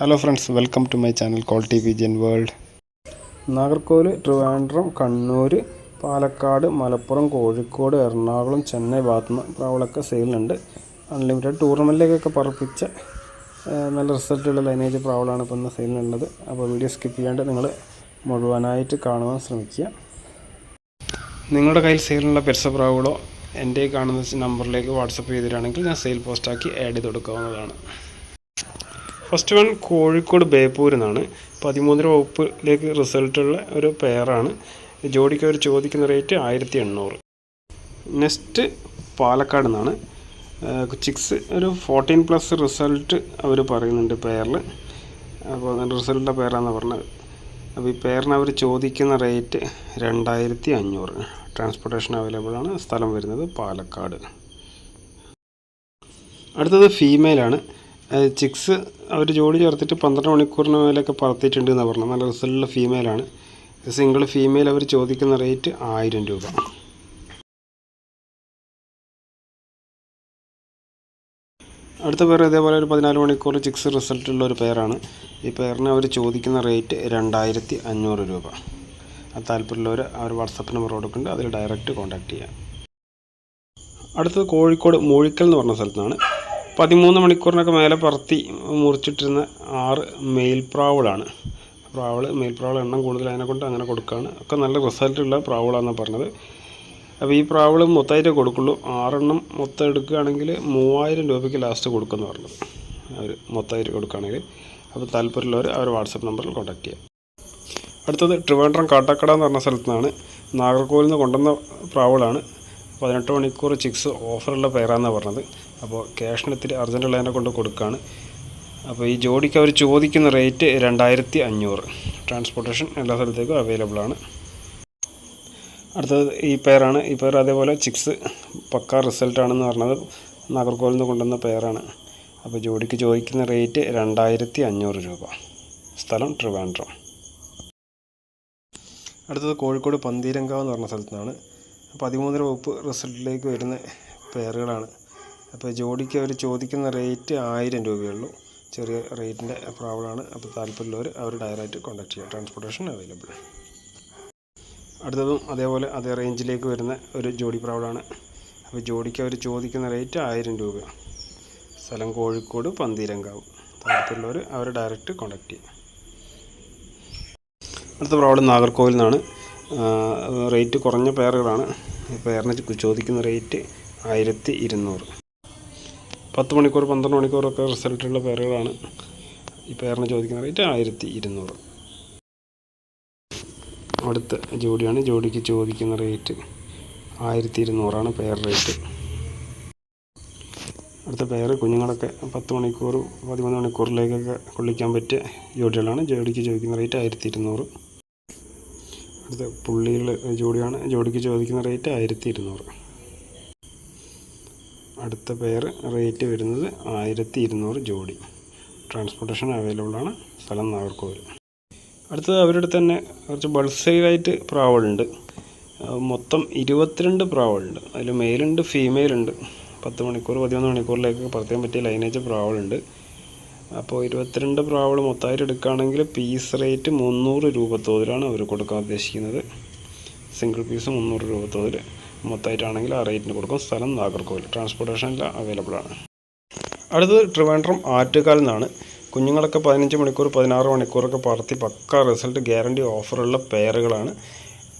Hello friends welcome to my channel call T V Jan world Nagercoil Trivandrum Kannur Palakkad Malappuram Kozhikode Ernakulam Chennai ഭാഗത്തുനിന്ന് പ്രാവളൊക്കെ സെയിലുണ്ട് unlimited ടൂർണമെന്റിലേക്കൊക്കെ പറപ്പിച്ച നല്ല റിസൾട്ടുള്ള lineage പ്രാവളാണ് ഇപ്പോൾ ഇന്ന് സെയിലിനുള്ളത്. അപ്പോൾ വീഡിയോ സ്കിപ്പ് ചെയ്യാണ്ട് നിങ്ങൾ മുഴുവനായിട്ട് കാണുവാൻ ശ്രമിക്കുക. നിങ്ങളുടെ കയ്യിൽ സെയിലുള്ള പെർസപ്രാവുകളോ എന്റെ കാണുന്ന നമ്പറിലേക്ക് വാട്സപ്പ് ചെയ്തിട്ടാണെങ്കിൽ ഞാൻ സെയിൽ പോസ്റ്റാക്കി ആഡ് ചെയ്ത് കൊടുക്കാവുന്നതാണ്. ഫസ്റ്റ് വൺ കോഴിക്കോട് ബേപ്പൂരിൽ നിന്നാണ്. പതിമൂന്നര വകുപ്പിലേക്ക് റിസൾട്ടുള്ള ഒരു പെയറാണ് ജോഡിക്ക് അവർ ചോദിക്കുന്ന റേറ്റ് ആയിരത്തി എണ്ണൂറ്. നെക്സ്റ്റ് പാലക്കാട് നിന്നാണ്. ചിക്സ് ഒരു ഫോർട്ടീൻ പ്ലസ് റിസൾട്ട് അവർ പറയുന്നുണ്ട് പെയറിൽ അപ്പോൾ റിസൾട്ടിന്റെ പെയറാണെന്ന് പറഞ്ഞത്. അപ്പോൾ ഈ പെയറിന് അവർ ചോദിക്കുന്ന റേറ്റ് രണ്ടായിരത്തി അഞ്ഞൂറ്. ട്രാൻസ്പോർട്ടേഷൻ അവൈലബിൾ ആണ്. സ്ഥലം വരുന്നത് പാലക്കാട്. അടുത്തത് ഫീമെയിലാണ് ചിക്സ് അവർ ജോഡി ചേർത്തിട്ട് പന്ത്രണ്ട് മണിക്കൂറിന് മേലെയൊക്കെ പറത്തിയിട്ടുണ്ട് എന്നാണ് പറഞ്ഞത്. നല്ല റിസൾട്ടുള്ള ഫീമെയിലാണ്. സിംഗിൾ ഫീമെയിൽ അവർ ചോദിക്കുന്ന റേറ്റ് ആയിരം രൂപ. അടുത്ത പേർ ഇതേപോലെ ഒരു പതിനാല് മണിക്കൂർ ചിക്സ് റിസൾട്ടുള്ള ഒരു പേരാണ്. ഈ പേരിന് അവർ ചോദിക്കുന്ന റേറ്റ് രണ്ടായിരത്തി അഞ്ഞൂറ് രൂപ. ആ താല്പര്യമുള്ളവർ അവർ വാട്സപ്പ് നമ്പർ കൊടുക്കുന്നുണ്ട്. അതിൽ ഡയറക്റ്റ് കോൺടാക്റ്റ് ചെയ്യാം. അടുത്തത് കോഴിക്കോട് മൂഴിക്കൽ എന്ന് പറഞ്ഞ സ്ഥലത്താണ്. പതിമൂന്ന് മണിക്കൂറിനൊക്കെ മേലെ പറത്തി മുറിച്ചിട്ടിരുന്ന ആറ് മെയിൽ പ്രാവളാണ്. പ്രാവൾ മെയിൽ പ്രാവൾ എണ്ണം കൂടുതൽ അതിനെ കൊണ്ട് അങ്ങനെ കൊടുക്കുകയാണ് ഒക്കെ നല്ല റിസൾട്ടുള്ള പ്രാവളാണെന്ന് പറഞ്ഞത്. അപ്പോൾ ഈ പ്രാവൾ മൊത്തമായിട്ട് കൊടുക്കുള്ളൂ. ആറെണ്ണം മൊത്തം എടുക്കുകയാണെങ്കിൽ മൂവായിരം രൂപയ്ക്ക് ലാസ്റ്റ് കൊടുക്കുമെന്ന് പറഞ്ഞത് അവർ മൊത്തമായിട്ട് കൊടുക്കുകയാണെങ്കിൽ. അപ്പോൾ താല്പര്യമുള്ളവർ അവർ വാട്സപ്പ് നമ്പറിൽ കോൺടാക്ട് ചെയ്യാം. അടുത്തത് ട്രിവാൻഡ്രം കാട്ടക്കട എന്ന് പറഞ്ഞ സ്ഥലത്തു നിന്നാണ് നാഗർകോവിൽ നിന്ന് കൊണ്ടുവന്ന പ്രാവുകളാണ് പതിനെട്ട് മണിക്കൂർ ചിക്സ് ഓഫറുള്ള പേരാണെന്നാണ് പറഞ്ഞത്. അപ്പോൾ ക്യാഷിന് ഇത്തിരി അർജന്റുള്ളതിനെ കൊണ്ട് കൊടുക്കുകയാണ് അപ്പോൾ ഈ ജോഡിക്ക് അവർ ചോദിക്കുന്ന റേറ്റ് രണ്ടായിരത്തി അഞ്ഞൂറ് ട്രാൻസ്പോർട്ടേഷൻ എല്ലാ സ്ഥലത്തേക്കും അവൈലബിൾ ആണ്. അടുത്തത് ഈ പേരാണ്. ഈ പേർ അതേപോലെ ചിക്സ് പക്ക റിസൾട്ടാണെന്ന് പറഞ്ഞത് നാഗർകോവിൽ നിന്ന് കൊണ്ടുവന്ന പേരാണ്. അപ്പോൾ ജോഡിക്ക് ചോദിക്കുന്ന റേറ്റ് രണ്ടായിരത്തി അഞ്ഞൂറ് രൂപ. സ്ഥലം ട്രിവാൻഡ്രം. അടുത്തത് കോഴിക്കോട് പന്തീരങ്കാവ് എന്ന് പറഞ്ഞ സ്ഥലത്താണ് പതിമൂന്നര വകുപ്പ് റിസൾട്ടിലേക്ക് വരുന്ന പേരുകളാണ് അപ്പോൾ ജോഡിക്ക് അവർ ചോദിക്കുന്ന റേറ്റ് ആയിരം രൂപയുള്ളൂ. ചെറിയ റേറ്റിന്റെ പ്രോബ്ലമാണ്. അപ്പോൾ താല്പര്യമുള്ളവർ അവർ ഡയറക്റ്റ് കോൺടാക്ട് ചെയ്യുക ട്രാൻസ്പോർട്ടേഷൻ അവൈലബിൾ. അടുത്തതും അതേപോലെ അതേ റേഞ്ചിലേക്ക് വരുന്ന ഒരു ജോഡി പ്രാവളാണ് അപ്പോൾ ജോഡിക്ക് അവർ ചോദിക്കുന്ന റേറ്റ് ആയിരം രൂപ. സ്ഥലം കോഴിക്കോട് പന്തീരങ്കാവ്. താല്പര്യമുള്ളവർ അവർ ഡയറക്റ്റ് കോൺടാക്ട് ചെയ്യുക അടുത്ത പ്രാവളം നാഗർകോവിൽ നിന്നാണ്. റേറ്റ് കുറഞ്ഞ പയറുകളാണ്. പേരിന് ചോദിക്കുന്ന റേറ്റ് ആയിരത്തി ഇരുന്നൂറ്. പത്ത് മണിക്കൂർ പന്ത്രണ്ട് മണിക്കൂറൊക്കെ റിസൾട്ടുള്ള പയറുകളാണ്. ഈ പയറിന് ചോദിക്കുന്ന റേറ്റ് ആയിരത്തി ഇരുന്നൂറ്. അടുത്ത ജോഡിയാണ്. ജോഡിക്ക് ചോദിക്കുന്ന റേറ്റ് ആയിരത്തി ഇരുന്നൂറാണ് പെയർ റേറ്റ്. അടുത്ത പെയർ കുഞ്ഞുങ്ങളൊക്കെ പത്ത് മണിക്കൂർ പതിമൂന്ന് മണിക്കൂറിലേക്കൊക്കെ കൊള്ളിക്കാൻ പറ്റിയ ജോഡികളാണ്. ജോഡിക്ക് ചോദിക്കുന്ന റേറ്റ് ആയിരത്തി ഇരുന്നൂറ്. അടുത്ത പുള്ളികൾ ജോഡിയാണ് ജോഡിക്ക് ചോദിക്കുന്ന റേറ്റ് ആയിരത്തി ഇരുന്നൂറ് അടുത്ത പെയർ റേറ്റ് വരുന്നത് ആയിരത്തി ഇരുന്നൂറ് ജോഡി. ട്രാൻസ്പോർട്ടേഷൻ അവൈലബിൾ ആണ് സ്ഥലം നാഗർകോവിൽ. അടുത്തത് അവരുടെ തന്നെ കുറച്ച് ബൾസൈഡായിട്ട് പ്രാവുകളുണ്ട് അഹ് മൊത്തം ഇരുപത്തിരണ്ട് പ്രാവുകളുണ്ട് അതിൽ മെയിലുണ്ട് ഫീമെയിലുണ്ട് പത്ത് മണിക്കൂർ പതിനൊന്ന് മണിക്കൂറിലേക്ക് പറത്താൻ പറ്റിയ ലൈനേജ് പ്രാവുകളുണ്ട് അപ്പോൾ ഇരുപത്തിരണ്ട് പ്രാവുകൾ മൊത്തമായിട്ട് എടുക്കുകയാണെങ്കിൽ പീസ് റേറ്റ് മുന്നൂറ് രൂപ തോതിലാണ് അവർ കൊടുക്കാൻ ഉദ്ദേശിക്കുന്നത്. സിംഗിൾ പീസ് മുന്നൂറ് രൂപ തോതിൽ മൊത്തമായിട്ടാണെങ്കിൽ ആ റേറ്റിന് കൊടുക്കും. സ്ഥലം നാഗർകോവിൽ. ട്രാൻസ്പോർട്ടേഷൻ എല്ലാം അവൈലബിൾ ആണ്. അടുത്തത് ട്രിവാൻഡ്രം ആറ്റുകാൽ നിന്നാണ്. കുഞ്ഞുങ്ങളൊക്കെ പതിനഞ്ച് മണിക്കൂർ പതിനാറ് മണിക്കൂറൊക്കെ പറത്തി പക്ക റിസൾട്ട് ഗ്യാരണ്ടി ഓഫറുള്ള പെയറുകളാണ്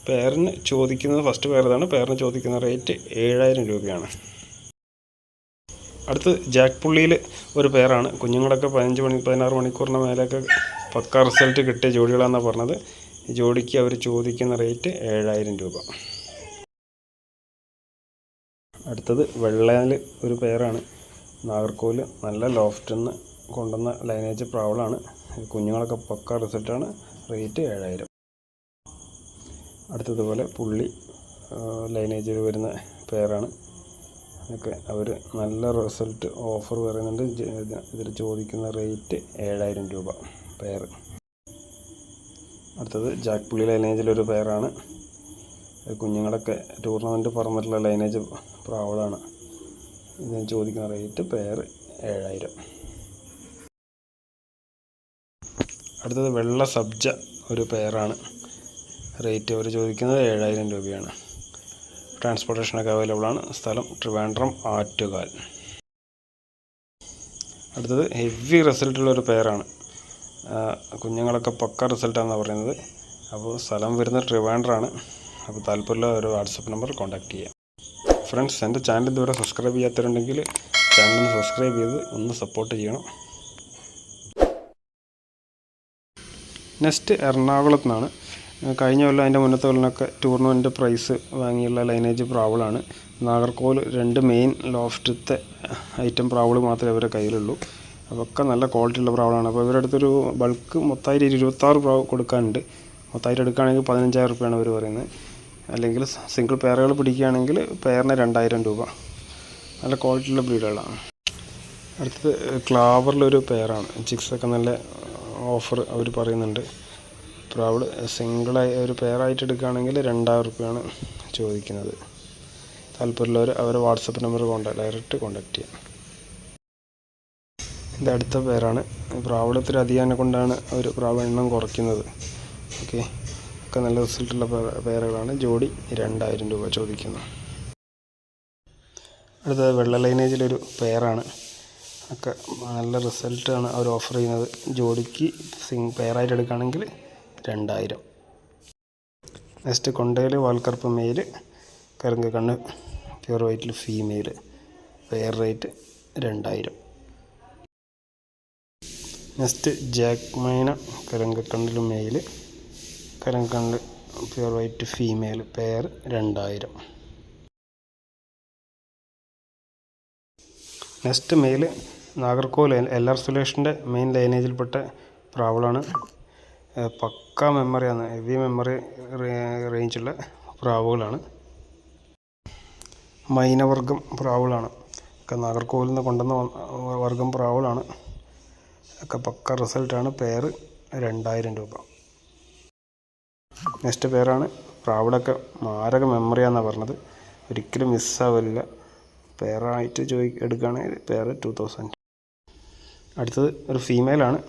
പെയറിന് ചോദിക്കുന്നത് ഫസ്റ്റ് പെയർ പെയറിന് ചോദിക്കുന്ന റേറ്റ് ഏഴായിരം രൂപയാണ്. അടുത്ത് ജാക്ക് പുള്ളിയിൽ ഒരു പേരാണ്. കുഞ്ഞുങ്ങളൊക്കെ പതിനഞ്ച് മണി പതിനാറ് മണിക്കൂറിന് മേലെയൊക്കെ പക്ക റിസൾട്ട് കിട്ടിയ ജോഡികളാണെന്നാണ് പറഞ്ഞത്. ജോഡിക്ക് അവർ ചോദിക്കുന്ന റേറ്റ് ഏഴായിരം രൂപ. അടുത്തത് വെള്ളയിൽ ഒരു പേരാണ്. നാഗർകോവിൽ നല്ല ലോഫ്റ്റിൽ നിന്ന് കൊണ്ടുവന്ന ലൈനേജ് പ്രാവളാണ് കുഞ്ഞുങ്ങളൊക്കെ പക്ക റിസൾട്ടാണ് റേറ്റ് ഏഴായിരം. അടുത്തതുപോലെ പുള്ളി ലൈനേജിൽ വരുന്ന പെയറാണ് ഒക്കെ അവർ നല്ല റിസൾട്ട് ഓഫർ പറയുന്നുണ്ട് ഇതിൽ ചോദിക്കുന്ന റേറ്റ് ഏഴായിരം രൂപ പെയർ. അടുത്തത് ജാക്ക് ലൈനേജിലൊരു പെയറാണ്. കുഞ്ഞുങ്ങളൊക്കെ ടൂർണമെന്റ് പറഞ്ഞിട്ടുള്ള ലൈനേജ് പ്രാവളാണ് ഇതിന് ചോദിക്കുന്ന റേറ്റ് പെയർ ഏഴായിരം. അടുത്തത് വെള്ള സബ്ജ ഒരു പെയറാണ്. റേറ്റ് അവർ ചോദിക്കുന്നത് ഏഴായിരം രൂപയാണ്. ട്രാൻസ്പോർട്ടേഷനൊക്കെ അവൈലബിൾ ആണ് സ്ഥലം ട്രിവാൻഡ്രം ആറ്റുകാൽ. അടുത്തത് ഹെവി റിസൾട്ടുള്ള ഒരു പേരാണ്. കുഞ്ഞുങ്ങളൊക്കെ പക്ക റിസൾട്ടാണെന്നാണ് പറയുന്നത്. അപ്പോൾ സ്ഥലം വരുന്നത് ട്രിവാൻഡ്രാണ്. അപ്പോൾ താല്പര്യമുള്ള ഒരു വാട്സപ്പ് നമ്പർ കോൺടാക്റ്റ് ചെയ്യാം. ഫ്രണ്ട്സ് എന്റെ ചാനൽ ഇതുവരെ സബ്സ്ക്രൈബ് ചെയ്യാത്തവരുണ്ടെങ്കിൽ ചാനൽ സബ്സ്ക്രൈബ് ചെയ്ത് ഒന്ന് സപ്പോർട്ട് ചെയ്യണം. നെക്സ്റ്റ് എറണാകുളത്ത് നിന്നാണ്. കഴിഞ്ഞ കൊല്ലം അതിന്റെ മുന്നത്തെ കൊല്ലമൊക്കെ ടൂർണമെന്റ് പ്രൈസ് വാങ്ങിയുള്ള ലൈനേജ് പ്രാവളാണ്. നാഗർകോൽ രണ്ട് മെയിൻ ലോഫ്റ്റത്തെ ഐറ്റം പ്രാവൾ മാത്രമേ അവരുടെ കയ്യിലുള്ളൂ. അതൊക്കെ നല്ല ക്വാളിറ്റി ഉള്ള പ്രാവളാണ്. അപ്പോൾ ഇവരുടെ അടുത്തൊരു ബൾക്ക് മൊത്തമായിട്ട് ഇരുപത്താറ് പ്രാവ് കൊടുക്കാനുണ്ട്. മൊത്തമായിട്ട് എടുക്കുകയാണെങ്കിൽ പതിനഞ്ചായിരം റുപ്യാണ് അവർ പറയുന്നത്. അല്ലെങ്കിൽ സിംഗിൾ പെയറുകൾ പിടിക്കുകയാണെങ്കിൽ പെയറിന് രണ്ടായിരം രൂപ. നല്ല ക്വാളിറ്റി ഉള്ള ബ്രീഡുകളാണ് അടുത്തത് ക്ലാവറിലൊരു പെയറാണ് ചിക്സൊക്കെ നല്ല ഓഫർ അവർ പറയുന്നുണ്ട്. പ്രാവൾ സിംഗിളായി ഒരു പെയറായിട്ട് എടുക്കുകയാണെങ്കിൽ രണ്ടായിരം റുപ്യാണ് ചോദിക്കുന്നത്. താല്പര്യമുള്ളവർ അവരെ WhatsApp number contact direct contact ചെയ്യാം. ഇത് അടുത്ത പേരാണ് പ്രാവളത്തിൽ അധികാനെ കൊണ്ടാണ് അവർ പ്രാവ എണ്ണം കുറയ്ക്കുന്നത്. ഓക്കെ. ഒക്കെ നല്ല റിസൾട്ടുള്ള പേരുകളാണ് ജോഡി രണ്ടായിരം രൂപ ചോദിക്കുന്നത് അടുത്തത് വെള്ള ലൈനേജിലൊരു പെയറാണ് ഒക്കെ നല്ല റിസൾട്ടാണ് അവർ ഓഫർ ചെയ്യുന്നത്. ജോഡിക്ക് സിങ് പെയറായിട്ട് എടുക്കുകയാണെങ്കിൽ രണ്ടായിരം. നെക്സ്റ്റ് കൊണ്ടയിൽ വാൽക്കറുപ്പ് മെയിൽ കരുങ്കക്കണ്ണ് പ്യുർ വൈറ്റിൽ ഫീമെയിൽ പെയർ റേറ്റ് രണ്ടായിരം. നെക്സ്റ്റ് ജാക്ക് ജാക്മൈന കരങ്കക്കണ്ണിൽ മെയിൽ കരങ്കണ്ണിൽ പ്യുർ വൈറ്റ് ഫീമെയിൽ പെയർ രണ്ടായിരം. Next male Nagercoil L R സുലേഷിന്റെ main ലൈനേജിൽപ്പെട്ട പ്രാവളാണ്. പക്ക മെമ്മറിയാണ്. ഹെവി മെമ്മറി റേഞ്ചുള്ള പ്രാവുകളാണ്. മൈനവർഗം പ്രാവുകളാണ്. ഒക്കെ നാഗർകോവിൽ നിന്ന് കൊണ്ടുവന്ന വർഗം പ്രാവുകളാണ്. ഒക്കെ പക്ക റിസൾട്ടാണ്. പേര് രണ്ടായിരം രൂപ. നെക്സ്റ്റ് പേരാണ് പ്രാവിടൊക്കെ മാരക മെമ്മറിയാണെന്നാണ് പറഞ്ഞത്. ഒരിക്കലും മിസ്സാവില്ല പേരായിട്ട് ചോദി എടുക്കുകയാണെങ്കിൽ പേര് ടു തൗസൻഡ്. അടുത്തത് ഒരു ഫീമെയിലാണ്.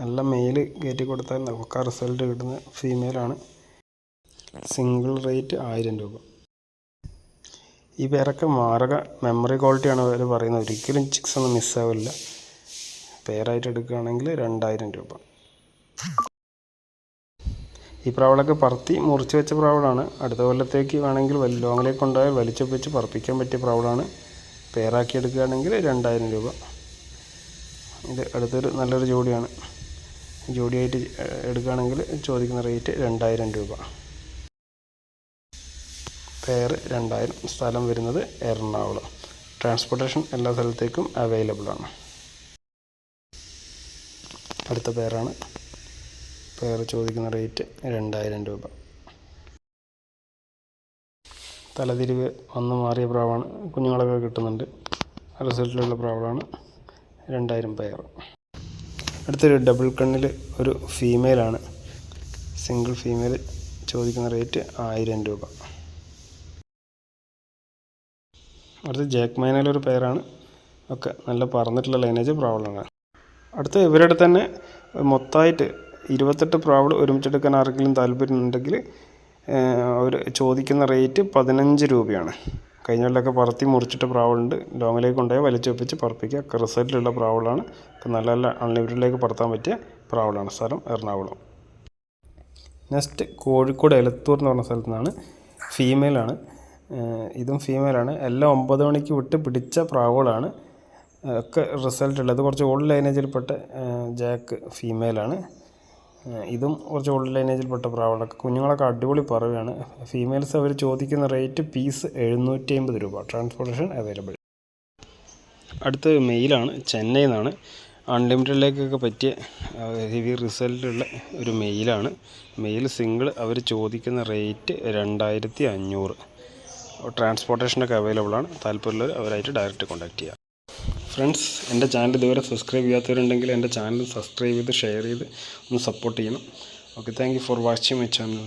നല്ല മെയിൽ കയറ്റി കൊടുത്താൽ നമുക്ക് റിസൾട്ട് കിട്ടുന്ന ഫീമെയിലാണ്. സിംഗിൾ റേറ്റ് ആയിരം രൂപ. ഈ പേരൊക്കെ മാരക മെമ്മറി ക്വാളിറ്റിയാണ് അവർ പറയുന്നത്. ഒരിക്കലും ചിക്സ് ഒന്നും മിസ്സാവില്ല. പേരായിട്ട് എടുക്കുകയാണെങ്കിൽ രണ്ടായിരം രൂപ. ഈ പ്രാവളൊക്കെ പറത്തി മുറിച്ച് വെച്ച പ്രാവളാണ്. അടുത്ത കൊല്ലത്തേക്ക് വേണമെങ്കിൽ ലോങ്ങിലേക്ക് കൊണ്ടുപോയാൽ വലിച്ചു വെച്ച് പറപ്പിക്കാൻ പറ്റിയ പ്രാവളാണ്. പേരാക്കി എടുക്കുകയാണെങ്കിൽ രണ്ടായിരം രൂപ. ഇത് അടുത്തൊരു നല്ലൊരു ജോഡിയാണ്. ജോഡിയായിട്ട് എടുക്കുകയാണെങ്കിൽ ചോദിക്കുന്ന റേറ്റ് രണ്ടായിരം രൂപ. പെയർ രണ്ടായിരം സ്ഥലം വരുന്നത് എറണാകുളം. ട്രാൻസ്പോർട്ടേഷൻ എല്ലാ സ്ഥലത്തേക്കും അവൈലബിൾ ആണ്. അടുത്ത പേരാണ്. പേർ ചോദിക്കുന്ന റേറ്റ് രണ്ടായിരം രൂപ. തലതിരിവ് വന്ന് മാറിയ പ്രാവാണ് കുഞ്ഞുങ്ങളൊക്കെ കിട്ടുന്നുണ്ട്. റിസൾട്ടിലുള്ള പ്രാവാണ് രണ്ടായിരം പെയർ അടുത്തൊരു ഡബിൾ കണ്ണിൽ ഒരു ഫീമെയിലാണ് സിംഗിൾ ഫീമെയിൽ ചോദിക്കുന്ന റേറ്റ് ആയിരം രൂപ. അടുത്ത ജാക്ക് മൈനയിലൊരു പേരാണ് ഒക്കെ നല്ല പറന്നിട്ടുള്ള ലൈനേജ് പ്രാവളാണ് അടുത്ത ഇവരുടെ തന്നെ മൊത്തമായിട്ട് ഇരുപത്തെട്ട് പ്രാവൾ ഒരുമിച്ചെടുക്കാൻ ആർക്കെങ്കിലും താല്പര്യമുണ്ടെങ്കിൽ അവർ ചോദിക്കുന്ന റേറ്റ് പതിനഞ്ച് രൂപയാണ്. കഴിഞ്ഞ കൊല്ലമൊക്കെ പറത്തി മുറിച്ചിട്ട് പ്രാവുണ്ട്. ലോങ്ങിലേക്ക് കൊണ്ടുപോയി വലിച്ചു വെപ്പിച്ച് പറപ്പിക്കുക. ഒക്കെ റിസൾട്ടിലുള്ള പ്രാവുകളാണ്. നല്ല നല്ല അൺലിമിറ്റഡിലേക്ക് പറത്താൻ പറ്റിയ പ്രാവുകളാണ്. സ്ഥലം എറണാകുളം. നെക്സ്റ്റ് കോഴിക്കോട് എലത്തൂർ എന്ന് പറഞ്ഞ സ്ഥലത്തു നിന്നാണ്. ഫീമെയിലാണ് ഇതും ഫീമെയിലാണ് എല്ലാം ഒമ്പത് മണിക്ക് വിട്ട് പിടിച്ച പ്രാവുകളാണ്. ഒക്കെ റിസൾട്ട് ഉള്ളത് കുറച്ച് ഓൾഡ് ലൈനേജിൽപ്പെട്ട ജാക്ക് ഫീമെയിലാണ് ഇതും കുറച്ച് ഓൾഡ് ലൈനേജിൽപ്പെട്ട പ്രാവുകളൊക്കെ കുഞ്ഞുങ്ങളൊക്കെ അടിപൊളി പറവയാണ്. ഫീമെയിൽസ് അവർ ചോദിക്കുന്ന റേറ്റ് പീസ് എഴുന്നൂറ്റി അമ്പത് രൂപ. ട്രാൻസ്പോർട്ടേഷൻ അവൈലബിൾ അടുത്ത മെയിലാണ് ചെന്നൈയിൽ നിന്നാണ് അൺലിമിറ്റഡിലേക്കൊക്കെ പറ്റിയ ഹെവി റിസൾട്ടുള്ള ഒരു മെയിലാണ് മെയിൽ സിംഗിൾ അവർ ചോദിക്കുന്ന റേറ്റ് രണ്ടായിരത്തി അഞ്ഞൂറ് ട്രാൻസ്പോർട്ടേഷനൊക്കെ അവൈലബിൾ ആണ്. താല്പര്യമുള്ളവർ അവരായിട്ട് ഡയറക്റ്റ് കോൺടാക്ട് ചെയ്യുക ഫ്രണ്ട്സ് എന്റെ ചാനൽ ഇതുവരെ സബ്സ്ക്രൈബ് ചെയ്യാത്തവരുണ്ടെങ്കിൽ എന്റെ ചാനൽ സബ്സ്ക്രൈബ് ചെയ്ത് ഷെയർ ചെയ്ത് ഒന്ന് സപ്പോർട്ട് ചെയ്യണം. Okay thank for watching my channel